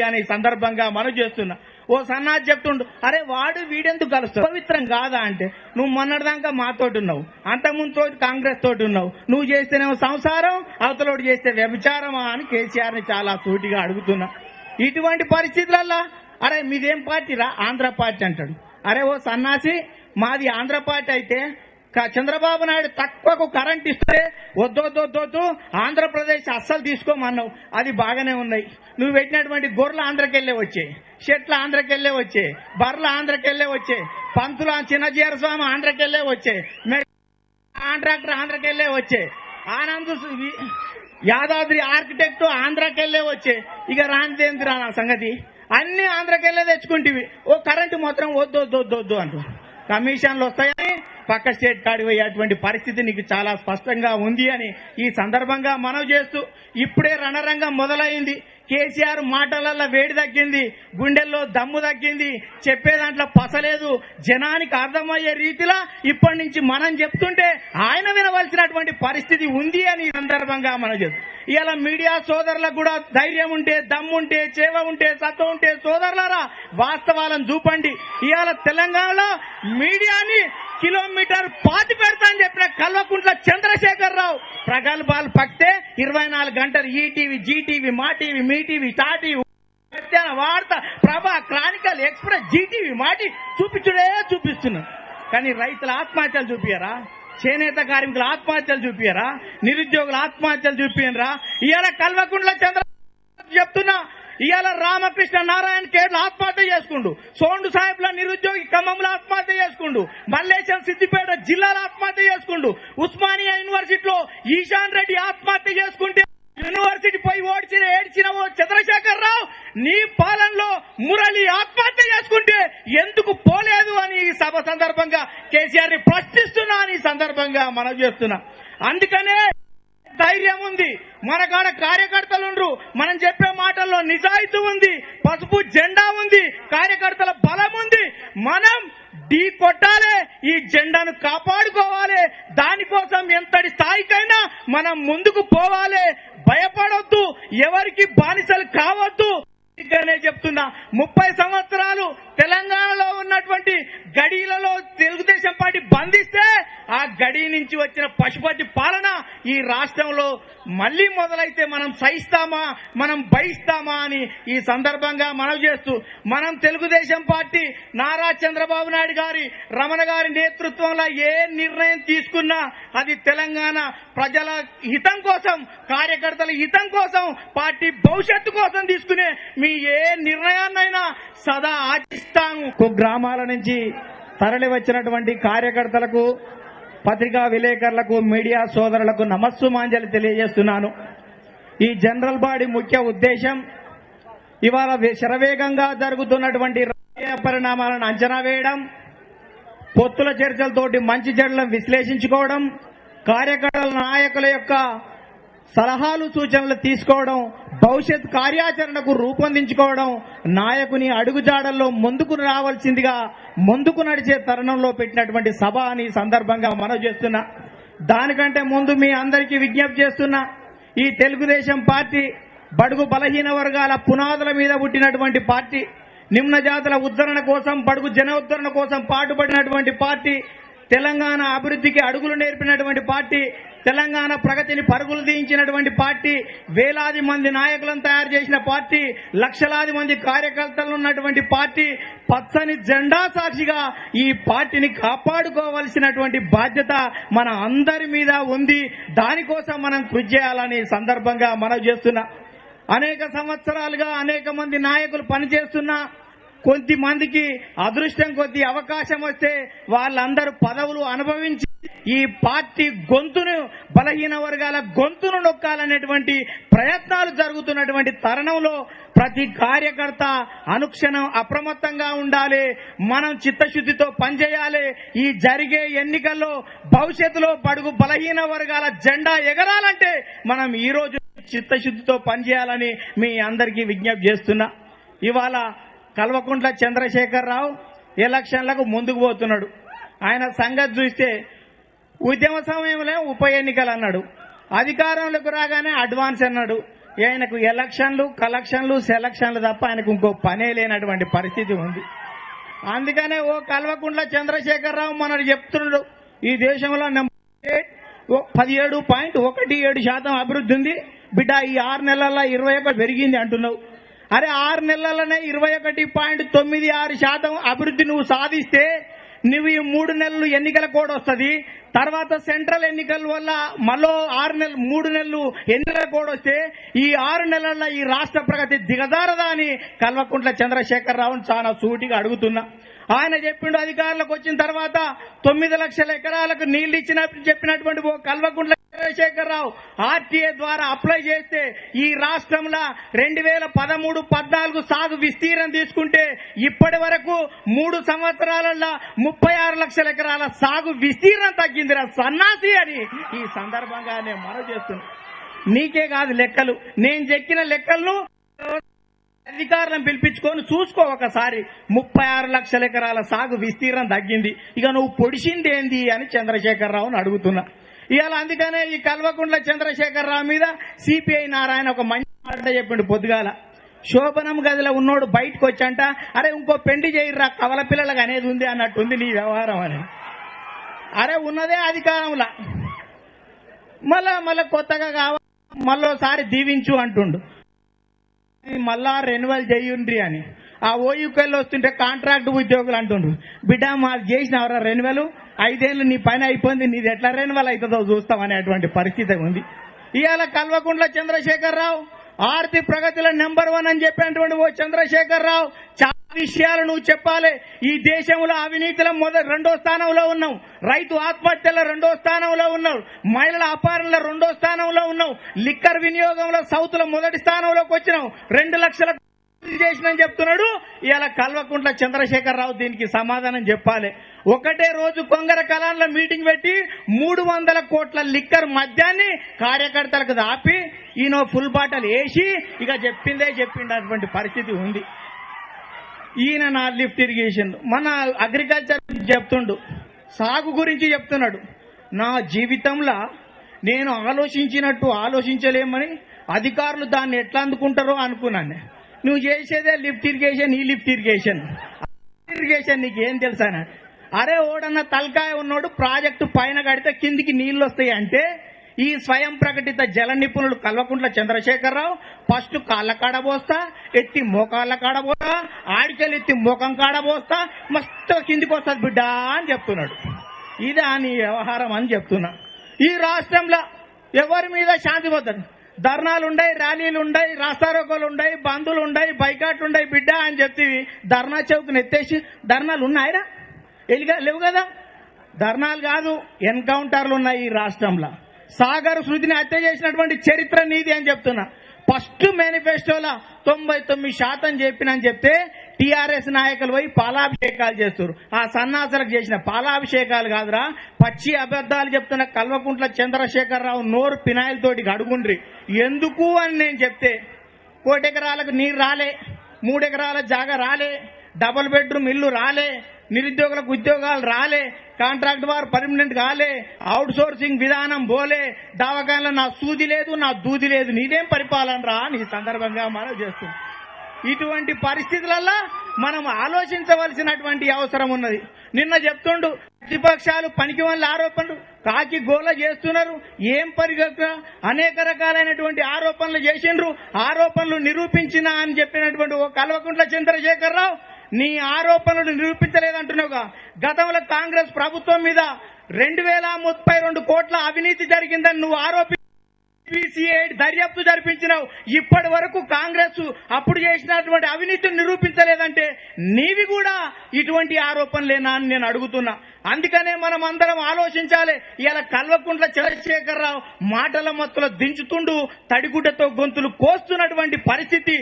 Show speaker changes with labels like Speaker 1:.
Speaker 1: అనే సందర్భంగా మనం చేస్తున్నా. ఓ సన్నాజ్ చెప్తుండు అరే వాడు వీడెందుకు కలుస్తావు పవిత్రం కాదా అంటే నువ్వు మొన్నటిదాకా మాతోటి ఉన్నావు అంతకుముందు తోటి కాంగ్రెస్ తోటి ఉన్నావు నువ్వు చేస్తేనేమో సంసారం అవతలోడు చేస్తే వ్యభిచారమా? అని కేసీఆర్ని చాలా సూటిగా అడుగుతున్నా. ఇటువంటి పరిస్థితులల్లా అరే మీదేం పార్టీ రా ఆంధ్ర పార్టీ అంటాడు. అరే ఓ సన్నాసి మాది ఆంధ్ర పార్టీ అయితే చంద్రబాబు నాయుడు తక్కువకు కరెంట్ ఇస్తే వద్దొద్దొద్దొద్దు ఆంధ్రప్రదేశ్ అస్సలు తీసుకోమన్నావు. అది బాగానే ఉన్నాయి. నువ్వు పెట్టినటువంటి గొర్రెలు ఆంధ్రకెళ్ళే వచ్చాయి షెట్లు ఆంధ్రకెళ్ళే వచ్చాయి బర్రెలు ఆంధ్రకెళ్ళే వచ్చాయి పంతులు చిన్నజీర స్వామి ఆంధ్రకెళ్ళే వచ్చాయి కాంట్రాక్టర్ ఆంధ్రకెళ్ళే వచ్చే ఆనంద్ యాదాద్రి ఆర్కిటెక్ట్ ఆంధ్రకెళ్ళే వచ్చే ఇక రాందేంద్ర నా సంగతి. అన్ని ఆంధ్రకెళ్ళే తెచ్చుకుంటేవి. ఓ కరెంటు మాత్రం వద్దు వద్దు వద్దు వద్దు అంటు కమిషన్లు వస్తాయా? పక్క స్టేట్ కాడిపోయేటువంటి పరిస్థితి నీకు చాలా స్పష్టంగా ఉంది అని ఈ సందర్భంగా మనవి చేస్తూ ఇప్పుడే రణరంగం మొదలైంది. కేసీఆర్ మాటలలో వేడి తగ్గింది గుండెల్లో దమ్ము తగ్గింది చెప్పే దాంట్లో పసలేదు. జనానికి అర్థమయ్యే రీతిలో ఇప్పటి నుంచి మనం చెప్తుంటే ఆయన వినవలసినటువంటి పరిస్థితి ఉంది అని ఈ సందర్భంగా మనం చెప్తాం ఇవాళ మీడియా సోదరులకు కూడా ధైర్యం ఉంటే దమ్ముంటే చేవ ఉంటే సత్వం ఉంటే సోదరులారా వాస్తవాలను చూపండి. ఇవాళ తెలంగాణలో మీడియాని కిలోమీటర్ పాతి పెడతా అని చెప్పిన కల్వకుంట్ల చంద్రశేఖర్ రావు ప్రగల్భాలు పక్తే ఇరవై నాలుగు గంటలు ఈటీవీ జీటీవీ మా టీవీ మీ టీవీ స్టా టీవీ మధ్యాహ్న వార్త ప్రభా క్రానికల్ ఎక్స్ప్రెస్ జీటీవీ మాటి చూపించుడే చూపిస్తున్నారు కానీ రైతుల ఆత్మహత్యలు చూపించరా చేనేత కార్మికుల ఆత్మహత్యలు చూపించారా నిరుద్యోగుల ఆత్మహత్యలు చూపించరా ఇవాళ కల్వకుంట్ల చంద్ర ఇవాళ రామకృష్ణ నారాయణ కేరళ ఆత్మహత్య చేసుకుండు. సోండు సాహెబ్ల నిరుద్యోగి ఖమ్మంలో ఆత్మహత్య చేసుకుండు. మల్లేశం సిద్దిపేట జిల్లాలో ఆత్మహత్య చేసుకుండు. ఉస్మానియా యూనివర్సిటీలో ఈశాన్ రెడ్డి ఆత్మహత్య చేసుకుంటే యూనివర్సిటీ పోయి ఓడిచిన ఏడ్చిన ఓ చంద్రశేఖర్ రావు నీ పాలనలో మురళి ఆత్మహత్య చేసుకుంటే ఎందుకు పోలేదు అని ఈ సభ సందర్భంగా కేసీఆర్ని ప్రశ్నిస్తున్నా అని ఈ సందర్భంగా మనం చేస్తున్నా. అందుకనే ధైర్యం ఉంది. మన కాడ కార్యకర్తలుండ్రు మనం చెప్పే మాటల్లో నిజాయితీ ఉంది. పసుపు జెండా ఉంది. కార్యకర్తల బలం ఉంది. మనం ఢీ కొట్టాలి. ఈ జెండాను కాపాడుకోవాలి. దానికోసం ఎంతటి స్థాయికైనా మనం ముందుకు పోవాలి. భయపడొద్దు. ఎవరికి బానిసలు కావద్దు. చెప్తున్నా. ముప్పై సంవత్సరాలు తెలంగాణలో ఉన్నటువంటి గడిలలో తెలుగుదేశం పార్టీ బంధిస్తే ఆ గడి నుంచి వచ్చిన పశుపతి పాలన ఈ రాష్ట్రంలో మళ్ళీ మొదలైతే మనం సహిస్తామా మనం భయిస్తామా అని ఈ సందర్భంగా మనవి చేస్తూ మనం తెలుగుదేశం పార్టీ నారా చంద్రబాబు నాయుడు గారి రమణ గారి నేతృత్వంలో ఏ నిర్ణయం తీసుకున్నా అది తెలంగాణ ప్రజల హితం కోసం కార్యకర్తల హితం కోసం పార్టీ భవిష్యత్తు కోసం తీసుకునే మీ ఏ నిర్ణయాన్నైనా సదా ఆచిస్తాము గ్రామాల నుంచి తరలి వచ్చినటువంటి కార్యకర్తలకు పత్రికా విలేకరులకు మీడియా సోదరులకు నమస్సు మాంజలి తెలియజేస్తున్నాను. ఈ జనరల్ బాడీ ముఖ్య ఉద్దేశం ఇవాళ శరవేగంగా జరుగుతున్నటువంటి రాజకీయ పరిణామాలను అంచనా వేయడం పొత్తుల చర్చలతోటి మంచి చెడులను విశ్లేషించుకోవడం కార్యకర్తల నాయకుల యొక్క సలహాలు సూచనలు తీసుకోవడం భవిష్యత్ కార్యాచరణకు రూపొందించుకోవడం నాయకుని అడుగుజాడల్లో ముందుకు రావాల్సిందిగా ముందుకు నడిచే తరుణంలో పెట్టినటువంటి సభ అని సందర్భంగా మనవి చేస్తున్నా. దానికంటే ముందు మీ అందరికీ విజ్ఞప్తి చేస్తున్నా. ఈ తెలుగుదేశం పార్టీ బడుగు బలహీన వర్గాల పునాదుల మీద పుట్టినటువంటి పార్టీ నిమ్న జాతుల ఉద్ధరణ కోసం బడుగు జన ఉద్ధరణ కోసం పాటుపడినటువంటి పార్టీ తెలంగాణ అభివృద్ధికి అడుగులు నేర్పినటువంటి పార్టీ తెలంగాణ ప్రగతిని పరుగులు తీయించినటువంటి పార్టీ వేలాది మంది నాయకులను తయారు చేసిన పార్టీ లక్షలాది మంది కార్యకర్తలు ఉన్నటువంటి పార్టీ పచ్చని జెండా సాక్షిగా ఈ పార్టీని కాపాడుకోవలసినటువంటి బాధ్యత మన అందరి మీద ఉంది. దానికోసం మనం కృషి చేయాలని సందర్భంగా మనం చేస్తున్నా. అనేక సంవత్సరాలుగా అనేక మంది నాయకులు పనిచేస్తున్నా. కొద్ది మందికి అదృష్టం కొద్ది అవకాశం వస్తే వాళ్ళందరూ పదవులు అనుభవించి ఈ పార్టీ గొంతును బలహీన వర్గాల గొంతును నొక్కాలనేటువంటి ప్రయత్నాలు జరుగుతున్నటువంటి తరుణంలో ప్రతి కార్యకర్త అనుక్షణం అప్రమత్తంగా ఉండాలి. మనం చిత్తశుద్ధితో పనిచేయాలి. ఈ జరిగే ఎన్నికల్లో భవిష్యత్తులో పడుగు బలహీన వర్గాల జెండా ఎగరాలంటే మనం ఈ రోజు చిత్తశుద్ధితో పనిచేయాలని మీ అందరికీ విజ్ఞప్తి చేస్తున్నా. ఇవాళ కల్వకుంట్ల చంద్రశేఖర్ రావు ఎలక్షన్లకు ముందుకు పోతున్నాడు. ఆయన సంగతి చూస్తే ఉద్యమ సమయంలో ఉప ఎన్నికలు అన్నాడు అధికారంలోకి రాగానే అడ్వాన్స్ అన్నాడు. ఆయనకు ఎలక్షన్లు కలెక్షన్లు సెలక్షన్లు తప్ప ఆయనకు ఇంకో పనే లేనటువంటి పరిస్థితి ఉంది. అందుకనే ఓ కల్వకుంట్ల చంద్రశేఖరరావు మనకు చెప్తున్నాడు ఈ దేశంలో నెంబర్ ఓ పదిహేడు పాయింట్ ఒకటి ఏడు శాతం అభివృద్ధి ఉంది. బిడ్డ ఈ ఆరు నెలల్లో ఇరవై ఒకటి పెరిగింది అంటున్నావు. అరే ఆరు నెలలనే ఇరవై ఒకటి పాయింట్ తొమ్మిది ఆరు శాతం అభివృద్ధి నువ్వు సాధిస్తే నువ్వు ఈ మూడు నెలలు ఎన్నికల కోడ్ వస్తుంది. తర్వాత సెంట్రల్ ఎన్నికల వల్ల మరో ఆరు నెలలు మూడు నెలలు ఎన్నికల కోడ్ వస్తే ఈ ఆరు నెలల్లో ఈ రాష్ట్ర ప్రగతి దిగదారదా అని కల్వకుంట్ల చంద్రశేఖరరావును చాలా సూటిగా అడుగుతున్నా. ఆయన చెప్పిండు అధికారులకు వచ్చిన తర్వాత తొమ్మిది లక్షల ఎకరాలకు నీళ్ళు ఇచ్చినప్పుడు చెప్పినటువంటి ఓ కల్వకుంట్ల చంద్రశేఖరరావు ఆర్టీఏ ద్వారా అప్లై చేస్తే ఈ రాష్ట్రంలో రెండు వేల పదమూడు పద్నాలుగు సాగు విస్తీర్ణం తీసుకుంటే ఇప్పటి వరకు మూడు సంవత్సరాలలో ముప్పై ఆరు లక్షల ఎకరాల సాగు విస్తీర్ణం తగ్గిందిరా సన్నాసి అని ఈ సందర్భంగా నేను మనవి చేస్తున్నా. నీకే కాదు లెక్కలు. నేను చెక్కిన లెక్కలను అధికారులను పిలిపించుకొని చూసుకో ఒకసారి. ముప్పై ఆరు లక్షల ఎకరాల సాగు విస్తీర్ణం తగ్గింది. ఇక నువ్వు పొడిచింది ఏంది అని చంద్రశేఖరరావును అడుగుతున్నా. ఇవాళ అందుకనే ఈ కల్వకుంట్ల చంద్రశేఖరరావు మీద సిపిఐ నారాయణ ఒక మంచి మాట చెప్పిండు పొద్దుగాల. శోభనం గదిలో ఉన్నోడు బయటకు వచ్చంట అరే ఇంకో పెండి చేయర్రా కవల పిల్లలకు అనేది ఉంది అన్నట్టుంది నీ వ్యవహారం అని. అరే ఉన్నదే అధికారంలా. మళ్ళా మళ్ళా కొత్తగా కావాలి మళ్ళోసారి దీవించు అంటుండు. మళ్ళా రెన్యువల్ చేయుండ్రి అని. ఆ ఓయూకెళ్ళి వస్తుంటే కాంట్రాక్ట్ ఉద్యోగులు అంటుండ్రు. బిడ్డ మాది చేసిన రెన్యువల్ ఐదేళ్ళు నీ పని అయిపోయింది నీది ఎట్లా రెన్యువల్ అవుతుందో చూస్తాం అనేటువంటి పరిస్థితి ఉంది. ఇవాళ కల్వకుంట్ల చంద్రశేఖరరావు ఆర్థిక ప్రగతిలో నెంబర్ వన్ అని చెప్పినటువంటి ఓ చంద్రశేఖరరావు చాలా విషయాలు నువ్వు చెప్పాలి. ఈ దేశంలో అవినీతిలో మొదటి రెండో స్థానంలో ఉన్నావు. రైతు ఆత్మహత్యలో రెండో స్థానంలో ఉన్నావు. మహిళల అపారంలో రెండో స్థానంలో ఉన్నావు. లిక్కర్ వినియోగంలో సౌత్లో మొదటి స్థానంలోకి వచ్చినావు. రెండు లక్షల చేసినని చెప్తున్నాడు. ఇలా కల్వకుంట్ల చంద్రశేఖరరావు దీనికి సమాధానం చెప్పాలి. ఒకటే రోజు కొంగర కళాంలో మీటింగ్ పెట్టి మూడు వందల కోట్ల లిక్కర్ మద్యాన్ని కార్యకర్తలకు దాపి ఈయన ఫుల్ బాటలు వేసి ఇక చెప్పిందే చెప్పిండటువంటి పరిస్థితి ఉంది. ఈయన నా లిఫ్ట్ ఇరిగేషన్ మన అగ్రికల్చర్ చెప్తుండు. సాగు గురించి చెప్తున్నాడు. నా జీవితంలో నేను ఆలోచించినట్టు ఆలోచించలేమని అధికారులు దాన్ని ఎట్లా అందుకుంటారో అనుకున్నాను. నువ్వు చేసేదే లిఫ్ట్ ఇరిగేషన్ ఈ లిఫ్ట్ ఇరిగేషన్. ఇరిగేషన్ నీకు ఏం తెలుసా అరే ఓడన్న తలకాయ ఉన్నోడు ప్రాజెక్టు పైన కడితే కిందికి నీళ్ళు వస్తాయి అంటే ఈ స్వయం ప్రకటిత జల నిపుణులు కల్వకుంట్ల చంద్రశేఖరరావు ఫస్ట్ కాళ్ళ కాడ పోస్తా ఎత్తి మోకాళ్ళ కాడ పోస్తా ఆడికెళ్ళి ఎత్తి ముఖం కాడ పోస్తా మస్తు కిందికి వస్తుంది బిడ్డ అని చెప్తున్నాడు. ఇదే నీ వ్యవహారం అని చెప్తున్నా. ఈ రాష్ట్రంలో ఎవరి మీద శాంతి పోతాడు ధర్నాలు ఉండయి ర్యాలీలు ఉండయి రాస్తారోకోలు ఉండయి బంధులు ఉండయి బైకాట్లు ఉండయి బిడ్డ అని చెప్తే ధర్నా చౌక్ నెత్తేసి ధర్నాలు ఉన్నాయిరా? లేవు కదా? ధర్నాలు కాదు ఎన్కౌంటర్లు ఉన్నాయి ఈ రాష్ట్రంలో. సాగర్ శృతిని హత్య చేసినటువంటి చరిత్ర నీది అని చెప్తున్నా. ఫస్ట్ మేనిఫెస్టోలో తొంభై తొమ్మిది శాతం చెప్పినని చెప్తే టీఆర్ఎస్ నాయకులు పోయి పాలాభిషేకాలు చేస్తారు ఆ సన్నాసులకు చేసిన పాలాభిషేకాలు కాదురా. పచ్చి అబద్ధాలు చెప్తున్న కల్వకుంట్ల చంద్రశేఖరరావు నోరు పినాయిల్ తోటి ఎందుకు అని నేను చెప్తే కోటెకరాలకు నీరు రాలే మూడెకరాల జాగ రాలే. డబుల్ బెడ్రూమ్ ఇల్లు రాలే నిరుద్యోగులకు ఉద్యోగాలు రాలే కాంట్రాక్ట్ వారు పర్మనెంట్ కాలే అవుట్ సోర్సింగ్ విధానం పోలే దవాఖాన్లో నా సూది లేదు నా దూది లేదు నీదేం పరిపాలన రా అని సందర్భంగా మనం చేస్తుంది. ఇటువంటి పరిస్థితులలో మనం ఆలోచించవలసినటువంటి అవసరం ఉన్నది. నిన్న చెప్తుండు ప్రతిపక్షాలు పనికి వల్ల ఆరోపణలు కాకి గోల చేస్తున్నారు ఏం పరిగెత్త అనేక రకాలైనటువంటి ఆరోపణలు చేసిండ్రు ఆరోపణలు నిరూపించినా అని చెప్పినటువంటి ఓ కల్వకుంట్ల చంద్రశేఖరరావు నీ ఆరోపణలు నిరూపించలేదంటున్నావుగా. గతంలో కాంగ్రెస్ ప్రభుత్వం మీద రెండు వేల ముప్పై రెండు కోట్ల అవినీతి జరిగిందని నువ్వు ఆరోపి దర్యాప్తు జరిపించినావు. ఇప్పటి వరకు కాంగ్రెస్ అప్పుడు చేసినటువంటి అవినీతిని నిరూపించలేదంటే నీవి కూడా ఇటువంటి ఆరోపణలేనా అని నేను అడుగుతున్నా. అందుకనే మనం అందరం ఆలోచించాలి. ఇలా కల్వకుంట్ల చంద్రశేఖరరావు మాటల మొత్తలో దించుతుండు తడిగుడ్డతో గొంతులు కోస్తున్నటువంటి పరిస్థితి